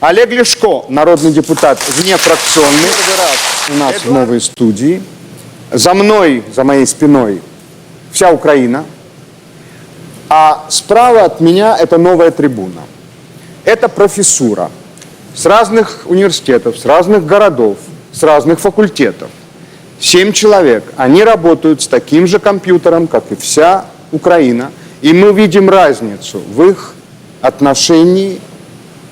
Олег Лешко, народный депутат, внефракционный, у нас в новой студии. За мной, за моей спиной, вся Украина. А справа от меня это новая трибуна. Это профессура с разных университетов, с разных городов, с разных факультетов. Семь человек. Они работают с таким же компьютером, как и вся Украина. И мы видим разницу в их отношении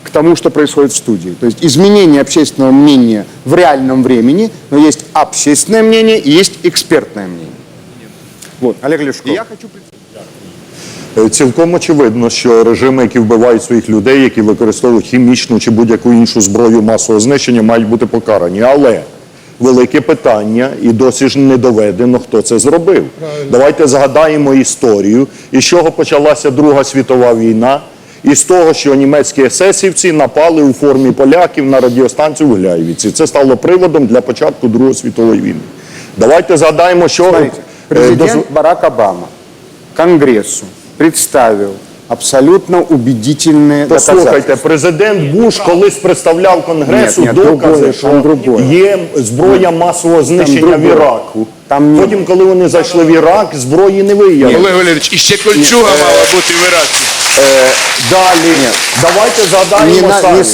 к тому, что происходит в студии. То есть изменение общественного мнения в реальном времени, но есть общественное мнение и есть экспертное мнение. Вот, Олег Лешко. Я хочу Е, Цілком очевидно, що режими, які вбивають своїх людей, які використовують хімічну чи будь-яку іншу зброю масового знищення, мають бути покарані. Але велике питання, і досі ж не доведено, хто це зробив. Давайте згадаємо історію, із чого почалася Друга світова війна, і з того, що німецькі есесівці напали у формі поляків на радіостанцію в Гляєвіці. Це стало приводом для початку Другої світової війни. Давайте згадаємо, що Смотрите, е, президент Барак Обама Конгрессу представил абсолютно убедительные. Послухайте, президент Буш колись представляв Конгресу докази, другое, що другое. є зброя масового знищення в. Іраку. Там. Потім, коли вони зайшли в Ірак, зброї не виявили. Олег Валерійович, і ще кольчуга мала бути в Іраці. Далі, давайте Не, згадаємо на- самі. не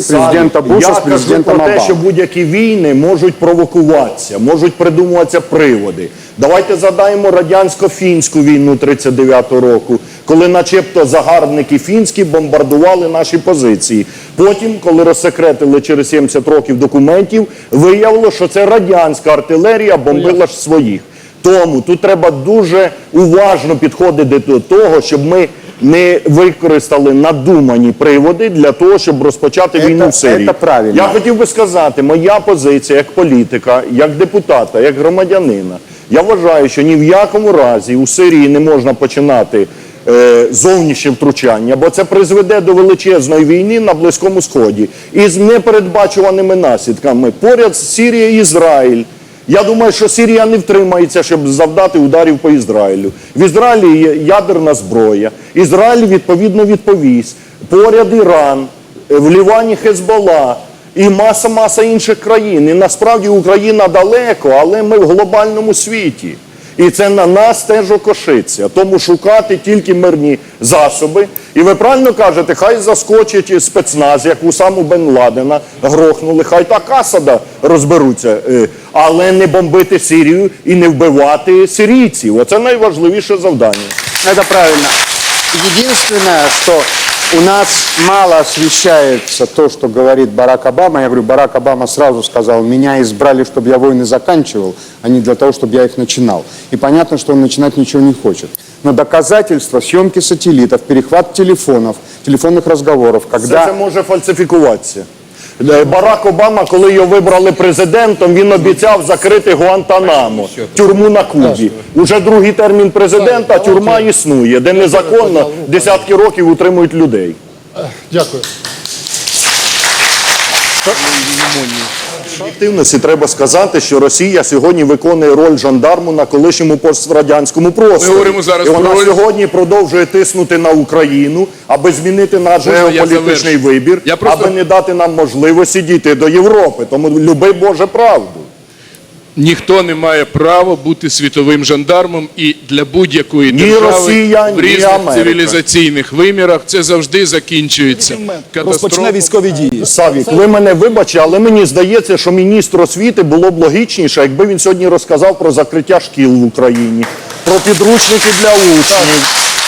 Самі. президента Буша Я с президентом кажу про те, що будь-які війни можуть провокуватися, можуть придумуватися приводи. Давайте згадаємо радянсько-фінську війну 39-го року, коли начебто загарбники фінські бомбардували наші позиції. Потім, коли розсекретили через 70 років документів, виявило, що це радянська артилерія бомбила ж своїх. Тому тут треба дуже уважно підходити до того, щоб ми не використали надумані приводи для того, щоб розпочати Це- війну в Сирії. це правильно. Я хотів би сказати, моя позиція як політика, як депутата, як громадянина. Я вважаю, що ні в якому разі у Сирії не можна починати е, зовнішнє втручання, бо це призведе до величезної війни на Близькому Сході із непередбачуваними наслідками. Поряд Сирія і Ізраїль. Я думаю, що Сирія не втримається, щоб завдати ударів по Ізраїлю. В Ізраїлі є ядерна зброя. Ізраїль відповідно відповість. Поряд Іран, е, в Лівані Хезбола і маса-маса інших країн. І насправді Україна далеко, але ми в глобальному світі. І це на нас теж окошиться. Тому шукати тільки мирні засоби. І ви правильно кажете, хай заскочить спецназ, як у саму Бен Ладена грохнули, хай так Асада розберуться. Е, Але не бомбити Сирію і не вбивати сирійців. Оце найважливіше завдання. Це правильно. Єдине, что у нас мало освещается то, что говорит Барак Обама. Я говорю, Барак Обама сразу сказал, меня избрали, чтобы я войны заканчивал, а не для того, чтобы я их начинал. И понятно, что он начинать ничего не хочет. Но доказательства съемки сателлитов, перехват телефонов, телефонных разговоров, когда... це може фальсифікуватися. Е, Барак Обама, коли його вибрали президентом, він обіцяв закрити Гуантанамо, тюрму на Кубі. Уже другий термін президента, тюрма існує, де незаконно десятки років утримують людей. Дякую. Об'єктивності треба сказати, що Росія сьогодні виконує роль жандарму на колишньому пострадянському просторі. Ми говоримо зараз І вона про роль- сьогодні продовжує тиснути на Україну, аби змінити наш політичний я вибір, Я просто- аби не дати нам можливості дійти до Європи. Тому люби Боже правду. Ніхто не має права бути світовим жандармом і для будь-якої Ні держави Росія, в різних цивілізаційних вимірах це завжди закінчується Розпочне військові дії. Савік, ви мене вибачте, але мені здається, що міністр освіти було б логічніше, якби він сьогодні розказав про закриття шкіл в Україні, про підручники для учнів,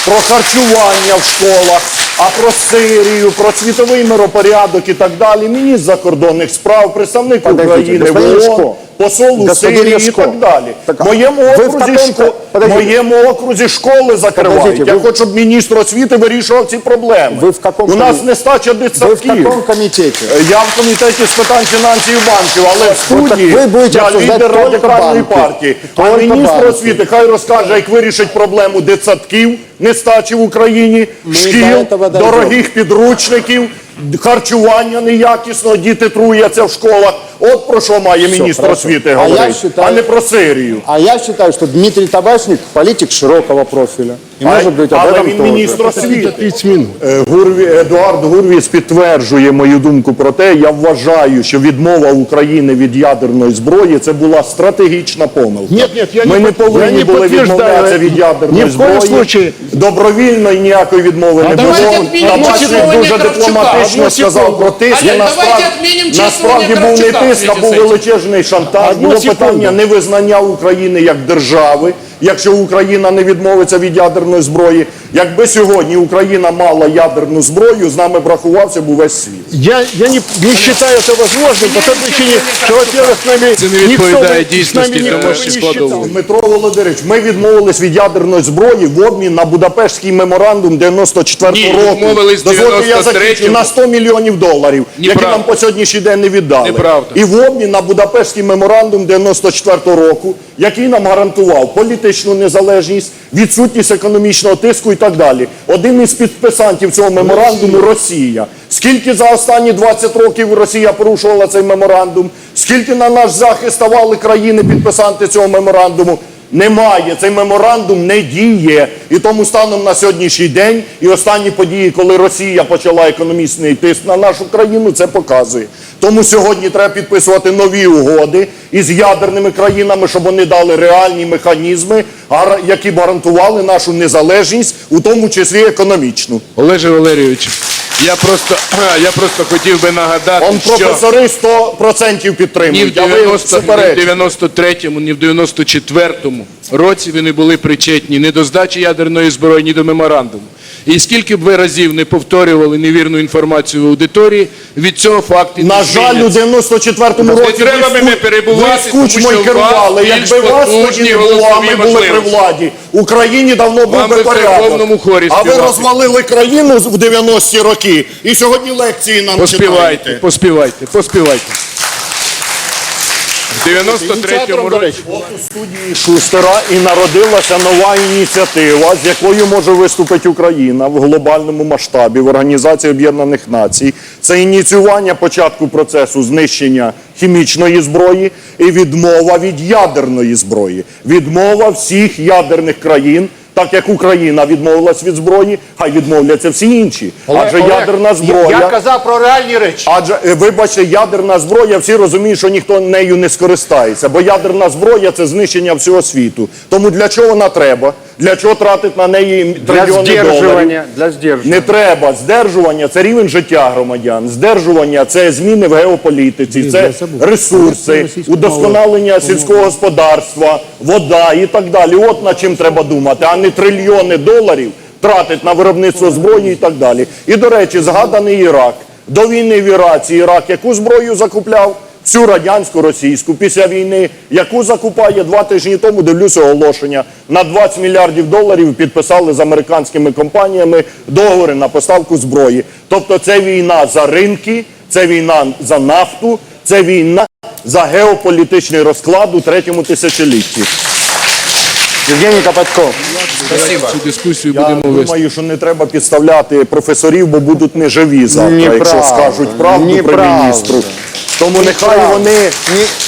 про харчування в школах, а про Сирію, про світовий миропорядок і так далі. Міністр закордонних справ, представник Подождите, України в ООН. Посол у Сирії і так далі. Так, В моєму окрузі, шко... моєму окрузі школи закривають. Подождите, Я ви- хочу, щоб міністр освіти вирішував ці проблеми. Ви в У нас нестача Вы в дитсадків. каком комитете? Я в комітеті з питань фінансів і банків, але в так студії ви будете я лідер радикальної партії. А міністр банки. освіти хай розкаже, як вирішить проблему дитсадків, нестачі в Україні, до шкіл, дорогих підручників, харчування неякісного, діти труяться в школах. От про що має міністр хорошо. освіти А я говорити, считаю- а не про Сирію. А я считаю, что Дмитрий Табачник политик широкого профиля. И, может быть, об але этом він тоже. міністр освіти. 30 минут. Е, Гурві, Едуард Гурвіс підтверджує мою думку про те, я вважаю, що відмова України від ядерної зброї це була стратегічна помилка. Ні, ні, я Ми не повинні я не були підтверждаю. відмовлятися від ядерної Ні в коєму зброї. случаї. Добровільно і ніякої відмови не було. давайте відмінимо Табачник дуже Кравчука. дипломатично Одну сказав про тиск. Олег, Насправді, давайте відмінимо чесного насправді був не Кравчука тиск, був величезний шантаж. Було питання невизнання України як держави, якщо Україна не відмовиться від ядерної зброї. Якби сьогодні Україна мала ядерну зброю, з нами б рахувався б увесь світ. Я, я не, не считаю это возможным по той причине, что, во-первых, с нами Це не никто відповідає бы- с дійсності, нами никто тому бы що не складовує. считал. Дмитро Володимирович, ми відмовились від ядерної зброї в обмін на Будапештський меморандум 94 Ні, року. відмовились в Дозвольте, я 93-му. закінчу, на 100 мільйонів доларів, які Неправда. нам по сьогоднішній день не віддали. Неправда. І в обмін на Будапештський меморандум 94 року, який нам гарантував політичну незалежність, відсутність економічного тиску і так далі. Один із підписантів цього меморандуму Росія. Скільки за останні 20 років Росія порушувала цей меморандум? Скільки на наш захист ставали країни підписанти цього меморандуму? Немає. Цей меморандум не діє. І тому станом на сьогоднішній день і останні події, коли Росія почала економічний тиск на нашу країну, це показує. Тому сьогодні треба підписувати нові угоди із ядерними країнами, щоб вони дали реальні механізми, які б гарантували нашу незалежність, у тому числі економічну. Олеже Валерійович, я просто, я просто хотів би нагадати, Он що професори 100% ні в, підтримують, а ви 90, ні в суперечите. 93-му, ні в 94-му році вони були причетні ні до здачі ядерної зброї, ні до меморандуму. І скільки б ви разів не повторювали невірну інформацію в аудиторії, від цього факти не На жаль, у зміняться. 94-му році треба ви мене з перебувати, ви з тому кучмою що керували. вас більш Якби вас потужні тоді не було, а голосові ми були при можливості. владі. Україні давно був Вам би би в церковному порядок. хорі А ви співати. розвалили країну в 90-ті роки і сьогодні лекції нам Поспівайте, читаєте. поспівайте, поспівайте. В 93-му році у студії Шустера і народилася нова ініціатива, з якою може виступити Україна в глобальному масштабі в Організації Об'єднаних Націй. Це ініціювання початку процесу знищення хімічної зброї і відмова від ядерної зброї. Відмова всіх ядерних країн. Так як Україна відмовилась від зброї, хай відмовляться всі інші. Адже Олег, ядерна зброя. Я, казав про реальні речі. Адже е, вибачте, ядерна зброя, всі розуміють, що ніхто нею не скористається, бо ядерна зброя це знищення всього світу. Тому для чого вона треба? Для чого тратити на неї трильйони доларів? Для сдерживания. Не треба. Здержування це рівень життя громадян. Здержування це зміни в геополітиці, це ресурси, удосконалення сільського господарства, вода і так далі. От над чим треба думати, а не трильйони доларів тратить на виробництво зброї і так далі. І до речі, згаданий Ірак. До війни в Іраці Ірак яку зброю закупляв? Всю радянську російську після війни, яку закупає два тижні тому, дивлюся оголошення на 20 мільярдів доларів підписали з американськими компаніями договори на поставку зброї. Тобто це війна за ринки, це війна за нафту, це війна за геополітичний розклад у третьому тисячолітті. Евгений Копатько. цю дискусію Я будемо вести. думаю, що не треба підставляти професорів, бо будуть неживі завтра, Неправда. якщо скажуть правду про Неправда. міністру. Тому нехай вони Не-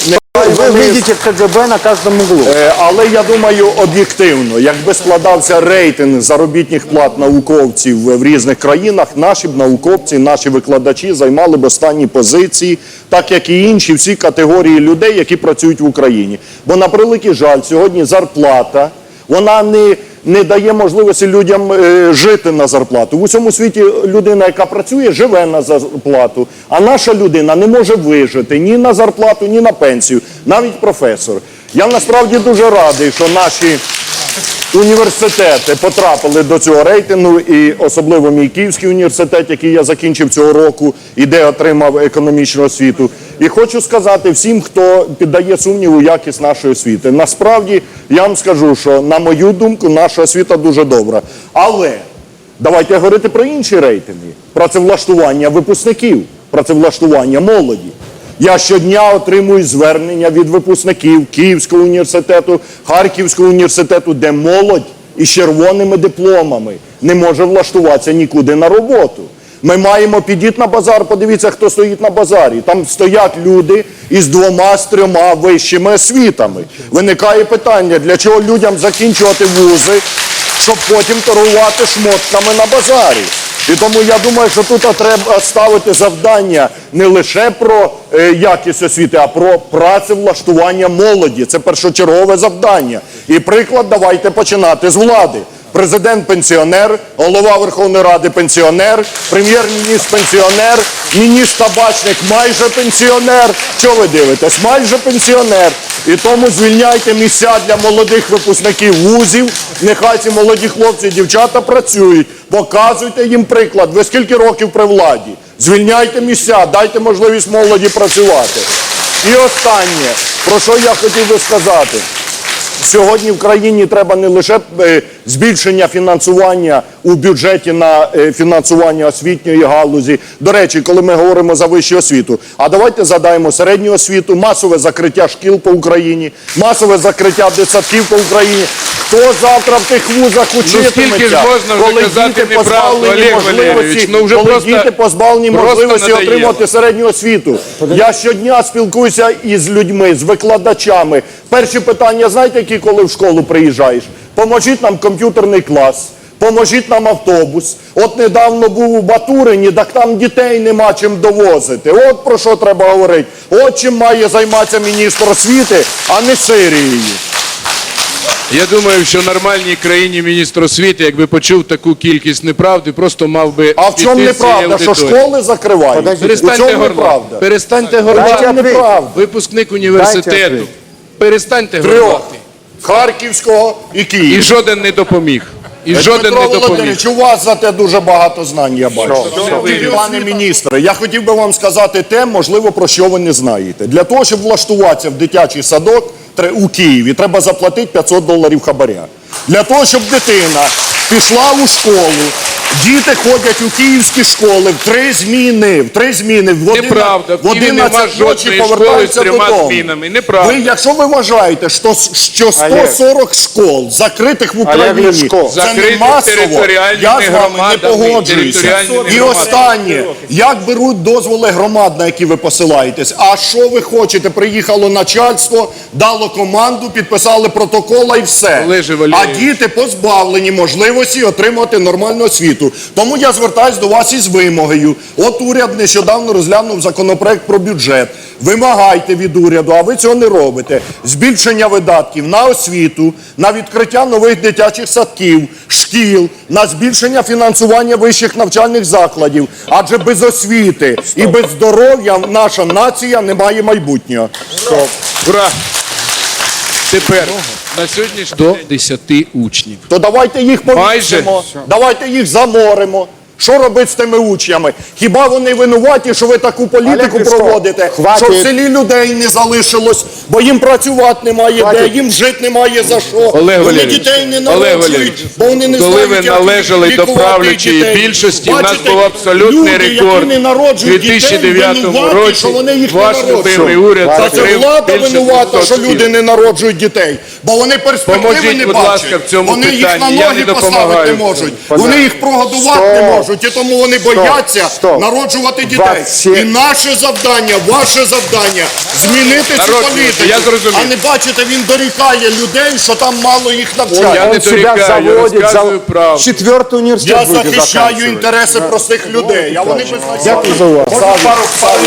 нехай Вы вони видите КГБ на каждом углу. Е, Але я думаю, об'єктивно, якби складався рейтинг заробітних плат науковців в різних країнах, наші б науковці, наші викладачі займали б останні позиції, так як і інші всі категорії людей, які працюють в Україні. Бо на превеликий жаль, сьогодні зарплата вона не, не дає можливості людям е, жити на зарплату. В усьому світі людина, яка працює, живе на зарплату. А наша людина не може вижити ні на зарплату, ні на пенсію, навіть професор. Я насправді дуже радий, що наші університети потрапили до цього рейтингу, і особливо мій Київський університет, який я закінчив цього року, і де отримав економічну освіту. І хочу сказати всім, хто піддає сумніву якість нашої освіти. Насправді я вам скажу, що на мою думку, наша освіта дуже добра. Але давайте говорити про інші рейтинги: працевлаштування випускників, працевлаштування молоді. Я щодня отримую звернення від випускників Київського університету, Харківського університету, де молодь із червоними дипломами не може влаштуватися нікуди на роботу. Ми маємо підійти на базар, подивіться, хто стоїть на базарі. Там стоять люди із двома, з трьома вищими освітами. Виникає питання, для чого людям закінчувати вузи, щоб потім торгувати шмотками на базарі. І тому я думаю, що тут треба ставити завдання не лише про е, якість освіти, а про працевлаштування молоді. Це першочергове завдання. І приклад давайте починати з влади. Президент пенсіонер, голова Верховної Ради пенсіонер, прем'єр-міністр пенсіонер, міністр табачник майже пенсіонер. Що ви дивитесь? Майже пенсіонер. І тому звільняйте місця для молодих випускників вузів. Нехай ці молоді хлопці і дівчата працюють. Показуйте їм приклад. Ви скільки років при владі? Звільняйте місця, дайте можливість молоді працювати. І останнє, про що я хотів би сказати. Сьогодні в країні треба не лише е, збільшення фінансування у бюджеті на е, фінансування освітньої галузі. До речі, коли ми говоримо за вищу освіту, а давайте задаємо середню освіту, масове закриття шкіл по Україні, масове закриття дитсадків по Україні. Хто завтра в тих вузах учитиметься? скільки можна коли діти позбавлені Олег можливості, Ну, вже коли просто- діти позбавлені можливості отримати середню освіту. Я щодня спілкуюся із людьми, з викладачами. Перші питання, знаєте, які коли в школу приїжджаєш? Поможіть нам комп'ютерний клас. Поможіть нам автобус. От недавно був у Батурині, так там дітей нема чим довозити. От про що треба говорити. От чим має займатися міністр освіти, а не Сирією. Я думаю, що в нормальній країні міністр освіти, якби почув таку кількість неправди, просто мав би А в чому з цієї неправда? Що аудиторії. школи закривають? У Перестаньте чому горлати. неправда? Перестаньте В горлати. Випускник університету. відповідь. Перестаньте Трьох. горлати. Харківського і І Києва. жоден не допоміг. І жоден не допоміг. Володимирович, у вас за те дуже багато знань, я бачу. Пане міністре, я хотів би вам сказати те, можливо, про що ви не знаєте. Для того, щоб влаштуватися в дитячий садок у Києві, треба заплатити 500 доларів хабаря. Для того, щоб дитина пішла у школу, діти ходять у київські школи в три зміни, в три зміни, в одина- Неправда, в в Києві 11 ночі повертаються додому. змінами. Неправда. Ви, якщо ви вважаєте, що, що 140 школ закритих в Україні, Ляшко. це не Закритих масово, територіальними я з вами не громадами, погоджуюся. територіальними І громадами. останнє, як беруть дозволи громад, на які ви посилаєтесь? А що ви хочете? Приїхало начальство, дало команду, підписали протокола і все. Олеже А діти позбавлені можливості отримати нормальну освіту. Тому я звертаюсь до вас із вимогою. От уряд нещодавно розглянув законопроект про бюджет. Вимагайте від уряду, а ви цього не робите. Збільшення видатків на освіту, на відкриття нових дитячих садків, шкіл, на збільшення фінансування вищих навчальних закладів. Адже без освіти і без здоров'я наша нація не має майбутнього. Ура! Тепер на сьогоднішній до 10 учнів. То давайте їх повісимо, давайте їх заморимо. Що робити з тими учнями? Хіба вони винуваті, що ви таку політику Олег проводите? хватить. Що в селі людей не залишилось, бо їм працювати немає Хватить. де, їм жити немає за що. Олег вони Валерійович, дітей не народжують, бо вони не коли знають, ви як належали до правлячої дітей. більшості, у нас був абсолютний люди, рекорд. Які не народжують 2009 дітей, винуваті, році що вони їх ваш не народжують. уряд Та це влада винувата, що люди не народжують дітей, бо вони перспективи Поможіть, не бачать. ласка, в цьому вони їх на ноги поставити не можуть. Вони їх прогодувати не Стоп. Можуть, і тому вони бояться Стоп. народжувати дітей. 27. І наше завдання, ваше завдання змінити цю Народ, політику. я зрозумів. А не бачите, він дорікає людей, що там мало їх Я навчають. не я заводит, рассказываю правду. четвертый университет Я будете захищаю заканчивать. інтереси простих людей, а вони. Дякую за увагу. Можна пару, пару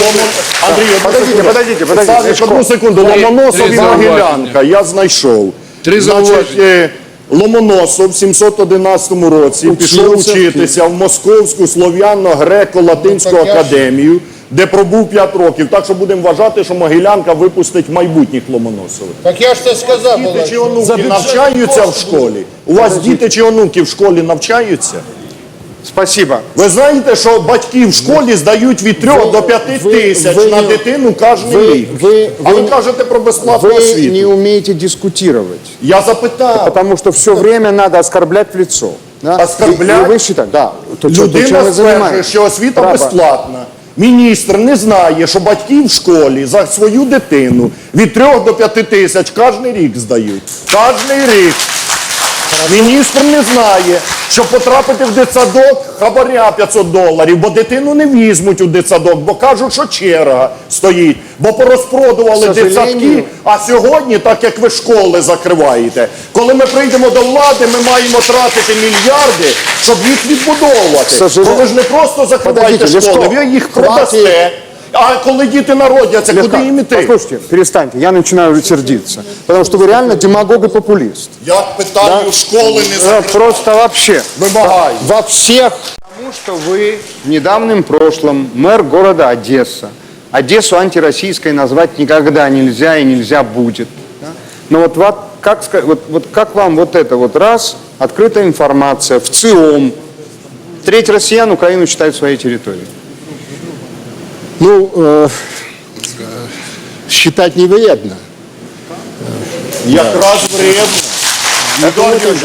Ломон- Андрій, одну Подождите, секунду. подождите, подождите. Савік, одну секунду. Ломоносов і. Могилянка. Я знайшов. Три Значить, зауваження. е, Ломоносов в 711 році пішов Учився в Московську слов'яно-греко-латинську академію, де пробув 5 років. Так що будемо вважати, що Могилянка випустить майбутніх Ломоносових. Так я ж це сказав, Діти чи онуки навчаються в школі? У вас діти чи онуки в школі навчаються? Спасибо. Ви знаєте, що батьки в школі здають від 3 до 5 ви- тисяч ви на не- дитину кожен ви- рік. ви- а ви ви- кажете про безплатну Вы освіту. не умеете дискутировать, Я запитав. потому что все время надо оскорблять в лицо. Да? Оскорблять? И, и вы считаете, да, то, то, то, чем Людина вы стверджує, занимаетесь. що освіта Право. безплатна. Міністр не знає, що батьки в школі за свою дитину від 3 до 5 тисяч кожен рік здають. Кожний рік. Міністр не знає, що потрапити в дитсадок хабаря 500 доларів, бо дитину не візьмуть у дитсадок, бо кажуть, що черга стоїть, бо порозпродували дитсадки. А сьогодні, так як ви школи закриваєте, коли ми прийдемо до влади, ми маємо тратити мільярди, щоб їх відбудовувати. Бо ви ж не просто закриваєте школи, ви їх продасте. А коли діти народяться, куди їм іти? Послушайте, перестаньте, я начинаю уже сердиться. Потому что вы реально демагог и популист. Я питаю, школи не Э, Просто вообще. Вимагаю. Во всех. Потому что вы в недавнем прошлом мэр города Одесса. Одессу антироссийской назвать никогда нельзя и нельзя будет. да? Но вот, вот, как, ска- вот, вот как вам вот это вот раз, открытая информация в ЦИОМ, треть россиян Украину считают своей территорией. Ну, э, считать не вредно. Якраз вредно.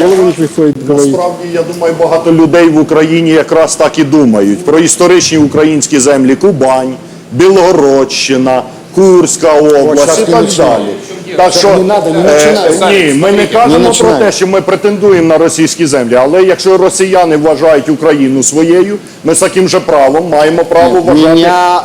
Голову не говорить. Насправді, я думаю, багато людей в Україні якраз так і думають про історичні українські землі Кубань, Білгородщина, Курська область і так далі. Так що, не надо, не е, починай. ні, ми не кажемо про те, що ми претендуємо на російські землі, але якщо росіяни вважають Україну своєю, ми з таким же правом маємо право вважати. Меня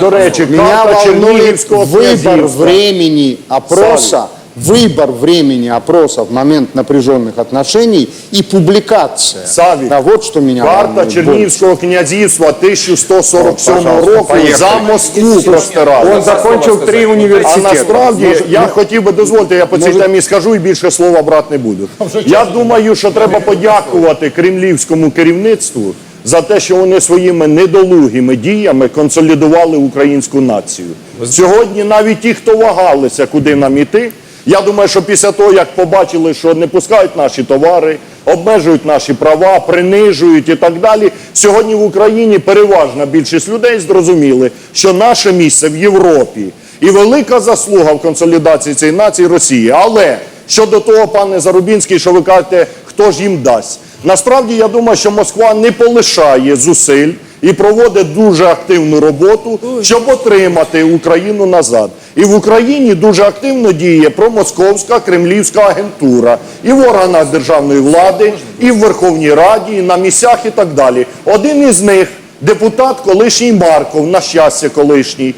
До речі, карта Чернігівського выбор князівства. времени опроса, выбор времени опроса в момент напряженных отношений и публикация. Савік, Да, вот что меня Карта волнует Чернігівського князівства 1147 Пожалуйста, року за Москву простирали. Он закончил три А университета. насправді Может, я хотів би дозволити, я по цій темі скажу і більше слова брати не буду. Я думаю, що треба подякувати кремлівському керівництву за те, що вони своїми недолугими діями консолідували українську націю. Сьогодні навіть ті, хто вагалися, куди нам іти. Я думаю, що після того, як побачили, що не пускають наші товари, обмежують наші права, принижують і так далі. Сьогодні в Україні переважна більшість людей зрозуміли, що наше місце в Європі і велика заслуга в консолідації цієї нації Росії. Але щодо того, пане Зарубінський, що ви кажете, хто ж їм дасть? Насправді я думаю, що Москва не полишає зусиль і проводить дуже активну роботу, щоб отримати Україну назад. І в Україні дуже активно діє промосковська кремлівська агентура і в органах державної влади, і в Верховній Раді, і на місцях, і так далі. Один із них депутат колишній Марков, на щастя, колишній.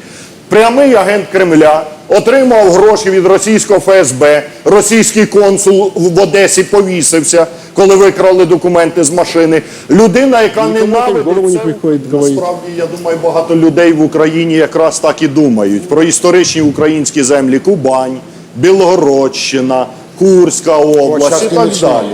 Прямий агент Кремля отримав гроші від російського ФСБ. Російський консул в Одесі повісився, коли викрали документи з машини. Людина, яка Нікому ненавидить це, насправді, я думаю, багато людей в Україні якраз так і думають про історичні українські землі Кубань, Білгородщина, Курська область і так далі.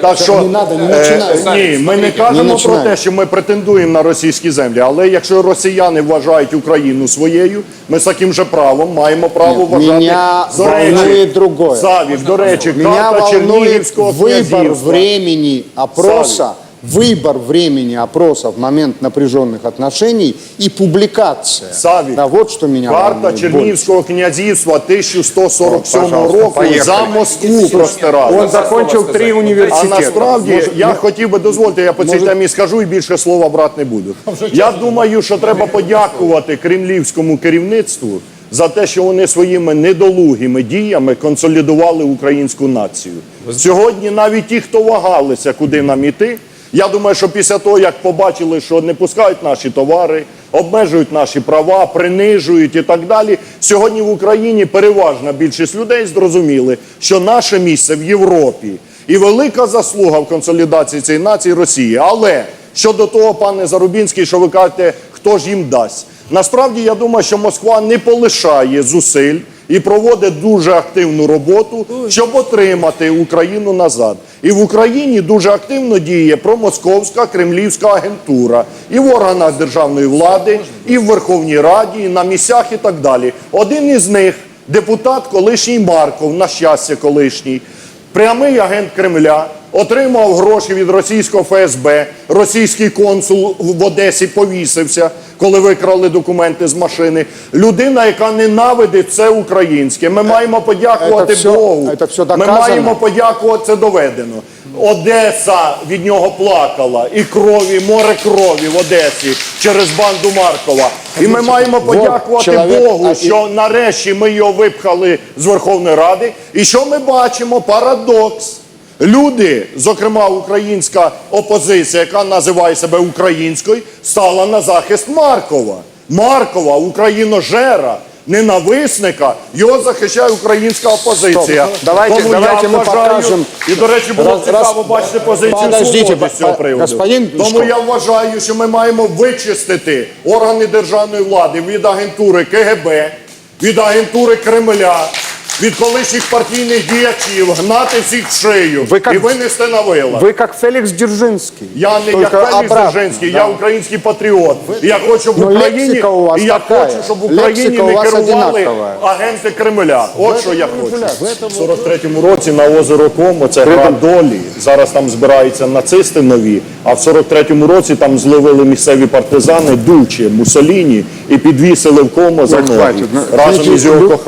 Так що не надо, не е, починай. ні, ми не кажемо про те, що ми претендуємо на російські землі, але якщо росіяни вважають Україну своєю, ми з таким же правом маємо право вважати. меня До речі, волнует другое. Савік, до речі, Меня карта волнует Чернігівського выбор князівства. времени опроса, выбор времени опроса в момент напряженных отношений и публикация. Савік, Да, вот что меня Карта волнует больше. Чернігівського князівства 1147 Пожалуйста, року за Москву простирали. Он закончил три А университета. насправді Может, я хотів би дозволити, я по цій темі скажу і більше слова брати не буду. Я думаю, що треба подякувати кремлівському керівництву за те, що вони своїми недолугими діями консолідували українську націю. Сьогодні навіть ті, хто вагалися, куди нам іти. Я думаю, що після того, як побачили, що не пускають наші товари, обмежують наші права, принижують і так далі. Сьогодні в Україні переважна більшість людей зрозуміли, що наше місце в Європі і велика заслуга в консолідації цієї нації Росії. Але щодо того, пане Зарубінський, що ви кажете, хто ж їм дасть? Насправді я думаю, що Москва не полишає зусиль і проводить дуже активну роботу, щоб отримати Україну назад. І в Україні дуже активно діє промосковська кремлівська агентура і в органах державної влади, і в Верховній Раді, і на місцях, і так далі. Один із них депутат колишній Марков, на щастя, колишній. Прямий агент Кремля отримав гроші від російського ФСБ, російський консул в Одесі повісився, коли викрали документи з машини. Людина, яка ненавидить все українське. Ми маємо подякувати Це все- Богу. це все Ми маємо подякувати, це доведено. Одеса від нього плакала, і крові, море крові в Одесі через банду Маркова. І ми маємо подякувати Богу, що нарешті ми його випхали з Верховної Ради. І що ми бачимо? Парадокс. Люди, зокрема українська опозиція, яка називає себе українською, стала на захист Маркова. Маркова, україножера, ненависника, його захищає українська опозиція. Стоп. Давайте- Тому давайте я ми вважаю, покажемо. і, до речі, було Раз- цікаво раз- бачити позицію Подождите, свободи з цього приводу. господин Тому я вважаю, що ми маємо вичистити органи державної влади від агентури КГБ, від агентури Кремля, від колишніх партійних діячів, гнати всіх в шию Ви як- і винести на вила. Вы как Феликс Дзержинский. Я не Только як Фелікс обратно. Дзержинський, я український патріот. І я хочу, в Ну, Україні, лексика у вас і я такая. хочу, щоб в Україні Лексика у не вас керували одинакова. агенти Кремля. От що я хочу. В 43-му році на озеро Комо, це гра долі. Зараз там збираються нацисти нові, а в 43-му році там зловили місцеві партизани Дучі, Мусоліні і підвісили в Комо за ноги хватить, ну, разом із його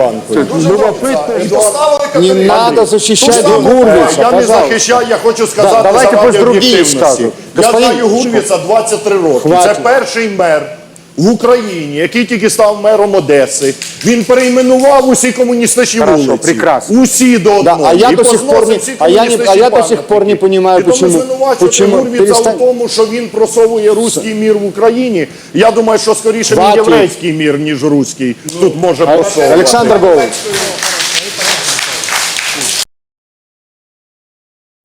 Не надо защищать Гурвица, Я не пожалуйста. захищаю, я хочу сказати Да, давайте заради пусть другие об'єктивності. скажут. Я Господин знаю Гурвіца 23 роки. Це перший мер в Україні, який тільки став мером Одеси. Він перейменував усі комуністичні Хорошо, вулиці. прекрасно. Усі до Да, одного. а я до сих пор не- а я не- а я до сих пор не понимаю, І тому почему- звинувачувати почему Гурвіца перестань- в тому, що він просовує руський мір в Україні. Я думаю, що скоріше він єврейський мір, ніж руський. Тут може просовувати. Александр Голович,